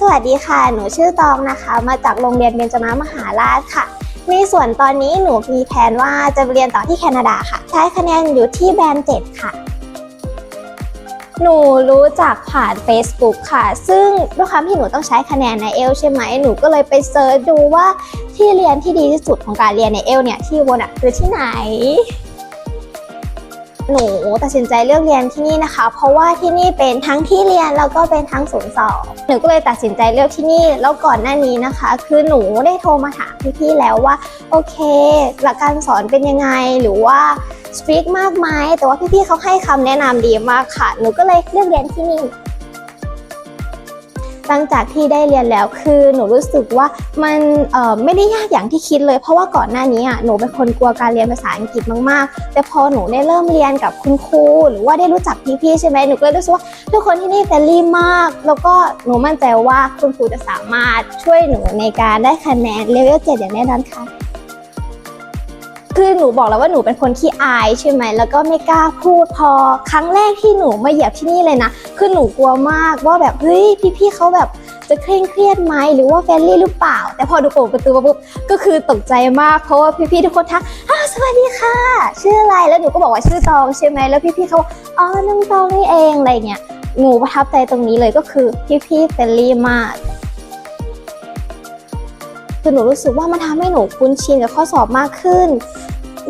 สวัสดีค่ะ หนูชื่อตองนะคะ มาจากโรงเรียนเบญจมามหาราชค่ะในส่วนตอนนี้หนูมีแผนว่าจะเรียนต่อที่แคนาดาค่ะ ใช้คะแนนอยู่ที่แบนด์เจ็ดค่ะ หนูรู้จักผ่าน Facebook ค่ะ ซึ่งด้วยความที่หนูต้องใช้คะแนนในเอลใช่ไหม หนูก็เลยไปเซิร์ชดูว่าที่เรียนที่ดีที่สุดของการเรียนในเอลเนี่ยที่วนอะคือที่ไหน หนูตัดสินใจเลือกเรียนที่นี่นะคะ เพราะว่าที่นี่เป็นทั้งที่เรียนแล้วก็เป็นทั้งศูนย์สอบหนูก็เลยตัดสินใจเลือกที่นี่แล้วก่อนหน้านี้นะคะ คือหนูได้โทรมาถามพี่ๆแล้วว่าโอเค หลักการสอนเป็นยังไงหรือว่าสตรีทมากไหมแต่ว่าพี่ๆเขาให้คำแนะนำดีมากค่ะ หนูก็เลยเลือกเรียนที่นี่ หลังจากที่ได้เรียนแล้วคือหนูรู้สึกว่ามันไม่ได้ยากอย่างที่คิดเลย เพราะว่าก่อนหน้านี้อะหนูเป็นคนกลัวการเรียนภาษาอังกฤษมากๆ แต่พอหนูได้เริ่มเรียนกับคุณครู หรือว่าได้รู้จักพี่ๆใช่ไหมหนูก็เลยรู้สึกว่าทุกคนที่นี่เฟรนลี่มาก แล้วก็หนูมั่นใจว่าคุณครูจะสามารถช่วยหนูในการได้คะแนนเลเวลเจ็ดอย่างแน่นอนค่ะ คือหนูบอกแล้วว่าหนูเป็นคนขี้อายใช่ไหมแล้วก็ไม่กล้าพูดพอ ครั้งแรกที่หนูมาเหยียบที่นี่เลยนะคือหนูกลัวมากว่าแบบเฮ้ยพี่ๆเขาแบบจะเคร่งเครียดไหมหรือว่าเฟรนลี่หรือเปล่า แต่พอดูเปิดประตูมาปุ๊บก็คือตกใจมากเพราะว่าพี่ๆทุกคนทักอ้าวสวัสดีค่ะ ชื่ออะไรแล้วหนูก็บอกว่าชื่อตองใช่ไหมแล้วพี่ๆเขาอกอ๋อน้องตองนี่เองอะไรเงี้ยหนูประทับใจตรงนี้เลยก็คือพี่ๆเฟรนลี่มากคือหนูรู้สึกว่ามันทำให้หนูคุ้นชินกับข้อสอบมากขึ้น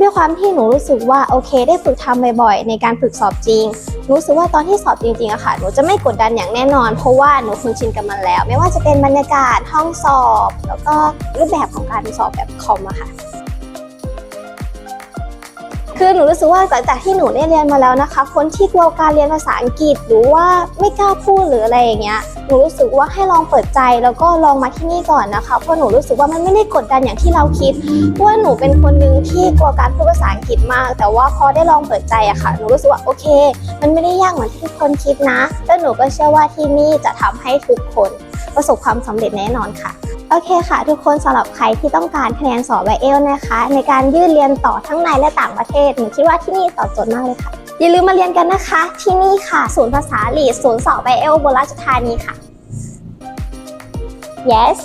ด้วยความที่หนูรู้สึกว่าโอเค ได้ฝึกทำบ่อยๆในการฝึกสอบจริงรู้สึกว่าตอนที่สอบจริงๆอะค่ะหนูจะไม่กดดันอย่างแน่นอน เพราะว่าหนูคุ้นชินกับมันแล้ว ไม่ว่าจะเป็นบรรยากาศห้องสอบ แล้วก็รูปแบบของการสอบแบบคอมอะค่ะ คือหนูรู้สึกว่าหลังจากที่หนูได้เรียนมาแล้วนะคะ คนที่กลัวการเรียนภาษาอังกฤษหรือว่าไม่กล้าพูดหรืออะไรอย่างเงี้ยหนูรู้สึกว่าให้ลองเปิดใจแล้วก็ลองมาที่นี่ก่อนนะคะเพราะหนูรู้สึกว่ามันไม่ได้กดดันอย่างที่เราคิดเพราะว่าหนูเป็นคนหนึ่งที่กลัวการพูดภาษาอังกฤษมาก แต่ว่าพอได้ลองเปิดใจอะค่ะ หนูรู้สึกว่าโอเค มันไม่ได้ยากเหมือนที่ทุกคนคิดนะ แล้วหนูก็เชื่อว่าที่นี่จะทำให้ทุกคนประสบความสำเร็จแน่นอนค่ะ โอเคค่ะ ทุกคนสำหรับใครที่ต้องการคะแนนสอบไวเอลนะคะ ในการยื่นเรียนต่อทั้งในและต่างประเทศหนูคิดว่าที่นี่ตอบโจทย์มากเลยค่ะ อย่าลืมมาเรียนกันนะคะ ที่นี่ค่ะ ศูนย์ภาษาลีดศูนย์สอบไวเอลบนราชธานีค่ะ yes